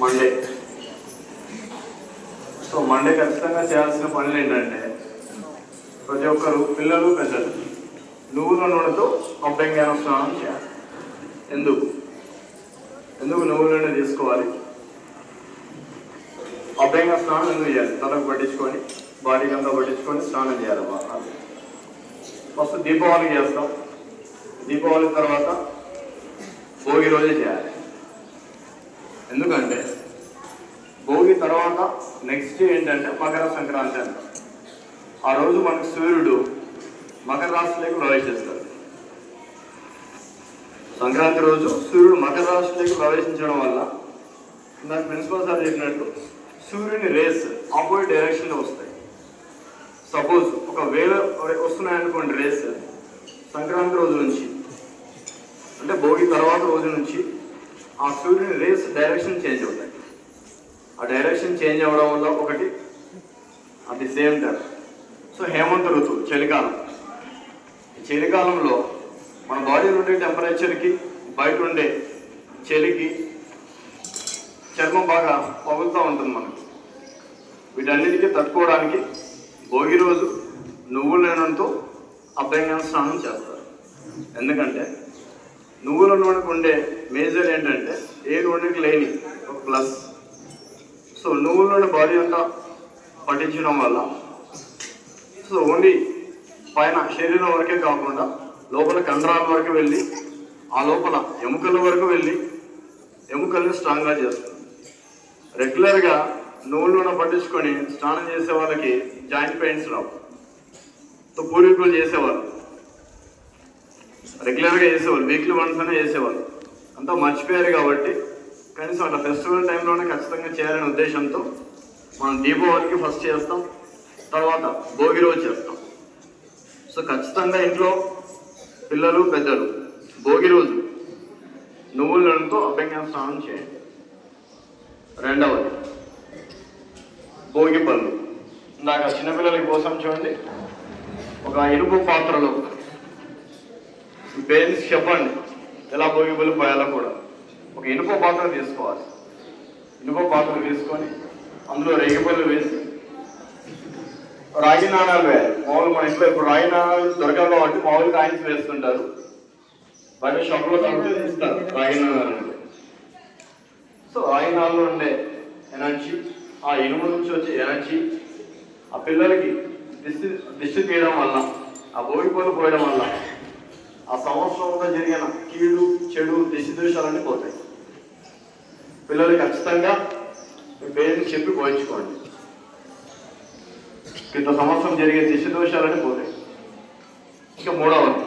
Monday so Monday ఖచ్చితంగా చేయాల్సిన పనులు ఏంటంటే ప్రతి ఒక్కరు పిల్లలు పెద్దలు నువ్వుల నూనెతో అభ్యంగాన స్నానం చేయాలి. ఎందుకు? ఎందుకు నువ్వుల నూనె తీసుకోవాలి? అభ్యంగా స్నానం ఎందుకు చేయాలి? తలకు పట్టించుకొని బాడీకి అంతా పట్టించుకొని స్నానం చేయాలి బాగా. ఫస్ట్ దీపావళి చేస్తాం. దీపావళి తర్వాత భోగి రోజే చేయాలి. ఎందుకంటే భోగి తర్వాత నెక్స్ట్ డే ఏంటంటే మకర సంక్రాంతి అంట. ఆ రోజు మనకు సూర్యుడు మకర రాశిలోకి ప్రవేశిస్తాడు సంక్రాంతి రోజు సూర్యుడు మకర రాశిలోకి ప్రవేశించడం వల్ల నాకు ప్రిన్సిపల్ సార్ చెప్పినట్టు సూర్యుని రేస్ ఆపోజిట్ డైరెక్షన్లో వస్తాయి. సపోజ్ ఒక వేల వస్తున్నాయనుకోండి రేస్ సంక్రాంతి రోజు నుంచి. అంటే భోగి తర్వాత రోజు నుంచి ఆ సూర్యుని రేస్ డైరెక్షన్ చేంజ్ అవుతాయి. ఆ డైరెక్షన్ చేంజ్ అవ్వడం వల్ల ఒకటి at the same time so హేమంత ఋతువు చలికాలం. ఈ చలికాలంలో మన బాడీలో ఉండే టెంపరేచర్కి బయట ఉండే చలికి చర్మం బాగా పగులుతూ ఉంటుంది మనకి. వీటన్నిటికీ తట్టుకోవడానికి భోగి రోజు నువ్వుల నూనెతో అభ్యంగన స్నానం చేస్తారు. ఎందుకంటే నువ్వుల నూనెకు ఉండే మేజర్ ఏంటంటే ఏ నూనెకి లేని ఒక ప్లస్ సో నువ్వుల నూనె బాడీ అంతా పట్టించడం వల్ల సో ఓన్లీ పైన శరీరం వరకే కాకుండా లోపల కండరాల వరకు వెళ్ళి ఆ లోపల ఎముకల వరకు వెళ్ళి ఎముకల్ని స్ట్రాంగ్గా చేస్తుంది. రెగ్యులర్గా నువ్వుల నూనె పట్టించుకొని స్నానం చేసే వాళ్ళకి జాయింట్ పెయిన్స్ రావు. సో పూర్వీకులు చేసేవారు రెగ్యులర్గా చేసేవాళ్ళు వీక్లీ వన్స్ అనే చేసేవాళ్ళు. అంతా మర్చిపోయారు కాబట్టి కనీసం అట్లా ఫెస్టివల్ టైంలోనే ఖచ్చితంగా చేయాలనే ఉద్దేశంతో మనం దీపావళికి ఫస్ట్ చేస్తాం తర్వాత భోగి రోజు చేస్తాం. సో ఖచ్చితంగా ఇంట్లో పిల్లలు పెద్దలు భోగి రోజు నువ్వుల నూనెతో స్నానం చేయండి. రెండవది భోగి పళ్ళు. ఇందాక చిన్నపిల్లలకి కోసం చూడండి ఒక ఇనుపు పాత్రలో పేరెంట్స్ చెప్పండి. ఎలా భోగి పళ్ళు పోయాలో కూడా. ఒక ఇనుప పాత్ర తీసుకోవాలి. ఇనుప పాత్ర తీసుకొని అందులో రేగిపళ్ళు వేసి రాగి నాణాలు వేయాలి. మామూలు మన ఇంట్లో ఇప్పుడు రాగి నాణాలు దొరకవు కాబట్టి మామూలు కాయిన్స్ వేస్తుంటారు. బయట షాప్లో దొరికితే తీస్తారు రాగి నాణాలు. అంటే సో రాగి నాణాలు ఉండే ఎనర్జీ ఆ ఇనుము నుంచి వచ్చే ఎనర్జీ ఆ పిల్లలకి దిష్టి దిష్టి తీయడం వల్ల ఆ భోగి పళ్ళు పోయడం వల్ల ఆ సంవత్సరంలో జరిగిన కీడు చెడు దిశదోషాలన్నీ పోతాయి. పిల్లలు ఖచ్చితంగా పేరు చెప్పి పోయించుకోండి. క్రిత సంవత్సరం జరిగే దిశదోషాలన్నీ పోతాయి. ఇక మూడవది.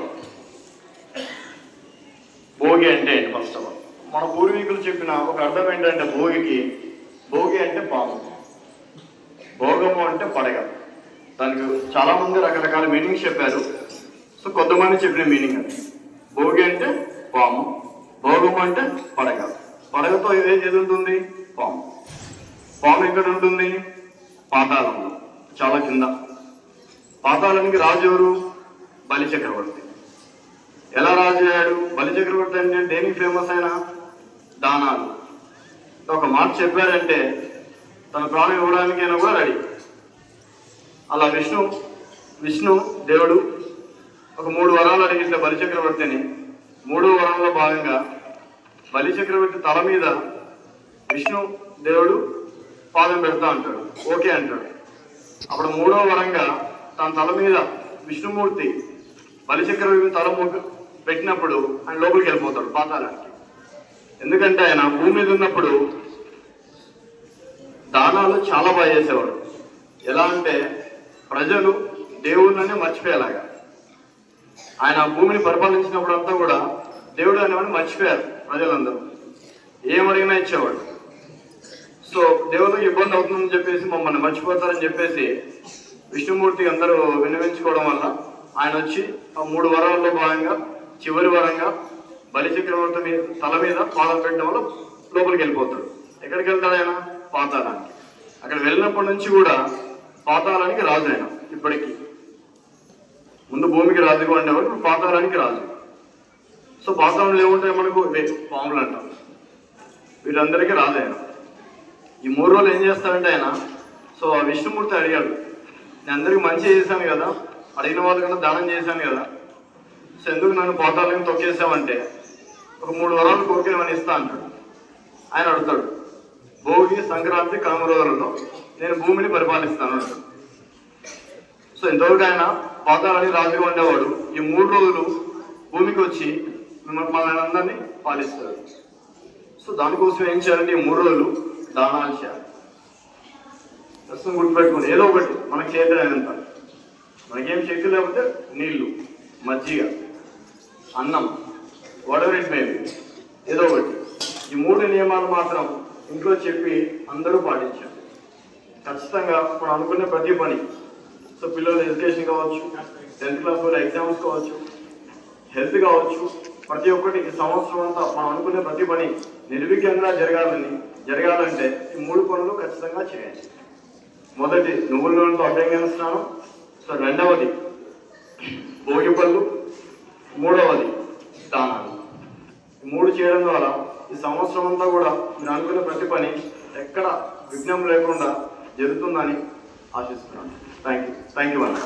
భోగి అంటే ఏంటి ఫస్ట్ ఆఫ్ ఆల్ మన పూర్వీకులు చెప్పిన ఒక అర్థం ఏంటంటే భోగికి భోగి అంటే పాము. భోగము అంటే పడగ. దానికి చాలా మంది రకరకాల మీనింగ్స్ చెప్పారు. సో కొంతమంది చెప్పిన మీనింగ్ అది. భోగి అంటే పాము భోగం అంటే పడగ. పడగతో ఏది ఏది ఉంటుంది? పాము. పాము ఎక్కడ ఉంటుంది? పాతాళంలో. చాలా కింద. పాతాళానికి రాజు ఎవరు? బలి చక్రవర్తి. ఎలా రాజు అయ్యాడు? బలి చక్రవర్తి అంటే దేనికి ఫేమస్ అయిన దానాలు. ఒక మాట చెప్పారంటే తన ప్రాణం ఇవ్వడానికైనా కూడా రెడీ. అలా విష్ణు విష్ణు దేవుడు ఒక మూడు వరాలు అడిగితే బలిచక్రవర్తిని. మూడో వరంలో భాగంగా బలిచక్రవర్తి తల మీద విష్ణు దేవుడు పాదం పెడతా అంటాడు. ఓకే అంటాడు. అప్పుడు మూడో వరంగా తన తల మీద విష్ణుమూర్తి బలిచక్రవర్తి తల మొగ్గు పెట్టినప్పుడు ఆయన లోపలికి వెళ్ళిపోతాడు పాతాళానికి. ఎందుకంటే ఆయన భూమి మీద ఉన్నప్పుడు దానాలు చాలా బాగా చేసేవాడు. ఎలా అంటే ప్రజలు దేవుళ్ళనే మర్చిపోయేలాగా. ఆయన భూమిని పరిపాలించినప్పుడు అంతా కూడా దేవుడు అనేవాడిని మర్చిపోయారు ప్రజలందరూ. ఏం ఇచ్చేవాడు. సో దేవుడికి ఇబ్బంది అవుతుందని చెప్పేసి మమ్మల్ని మర్చిపోతారని చెప్పేసి విష్ణుమూర్తి అందరూ విన్నవించుకోవడం వల్ల ఆయన వచ్చి ఆ మూడు వరాల్లో భాగంగా చివరి వరంగా బలి చక్రవర్తి మీద తల మీద పాదం పెట్టడం వల్ల లోపలికి వెళ్ళిపోతాడు. ఎక్కడికి వెళ్తాడు ఆయన? పాతాళానికి. అక్కడ వెళ్ళినప్పటి నుంచి కూడా పాతాళానికి రాజు ఆయన ఇప్పటికీ. ముందు భూమికి రాజుగా ఉండేవాడు ఇప్పుడు పాతాళానికి రాజు. సో పాతాళంలో ఏముంటాయి మనకు? పాములు అంటాం. వీరందరికీ రాజు ఆయన. ఈ మూడు రోజులు ఏం చేస్తాడంటే ఆయన సో ఆ విష్ణుమూర్తి అడిగాడు. నేను అందరికీ మంచి చేశాను కదా అడిగిన వాళ్ళకన్నా దానం చేశాను కదా. సో ఎందుకు నన్ను పోతాలని తొక్కేసావంటే ఒక మూడు వరాలు కోరికలు ఇస్తా అంటాడు. ఆయన అడుగుతాడు భోగి సంక్రాంతి కనుమ రోజులలో నేను భూమిని పరిపాలిస్తాను అంటాడు. సో ఇంతవరకు ఆయన పాతాలని రాజుగా ఉండేవాడు. ఈ మూడు రోజులు భూమికి వచ్చి మిమ్మల్ని అందరినీ పాలిస్తారు. సో దానికోసం ఏం చేయాలంటే ఈ మూడు రోజులు దానాలు చేయాలి. ప్రస్తుతం గుర్తుపెట్టుకోండి. ఏదో ఒకటి మనకి చేతనైనంత మనకేం శక్తి లేకపోతే నీళ్ళు మజ్జిగ అన్నం వాడెవర్ ఇట్ మేబీ ఏదో ఒకటి. ఈ మూడు నియమాలు మాత్రం ఇంట్లో చెప్పి అందరూ పాటించారు ఖచ్చితంగా ఇప్పుడు అనుకునే ప్రతి పని సో పిల్లల ఎడ్యుకేషన్ కావచ్చు టెన్త్ క్లాస్ వల్ల ఎగ్జామ్స్ కావచ్చు హెల్త్ కావచ్చు ప్రతి ఒక్కటి ఈ సంవత్సరం అంతా మనం అనుకునే ప్రతి పని నిర్విఘ్నంగా జరగాలని జరగాలంటే ఈ మూడు పనులు ఖచ్చితంగా చేయాలి. మొదటి నువ్వుల నూనెతో అడ్డంగా స్నానం. సో రెండవది భోగి పళ్ళు. మూడవది దానాలు. మూడు చేయడం ద్వారా ఈ సంవత్సరం అంతా కూడా మీరు అనుకునే ప్రతి పని ఎక్కడ విఘ్నం లేకుండా జరుగుతుందని ఆశిస్తున్నాను థ్యాంక్ యూ థ్యాంక్ యూ అన్న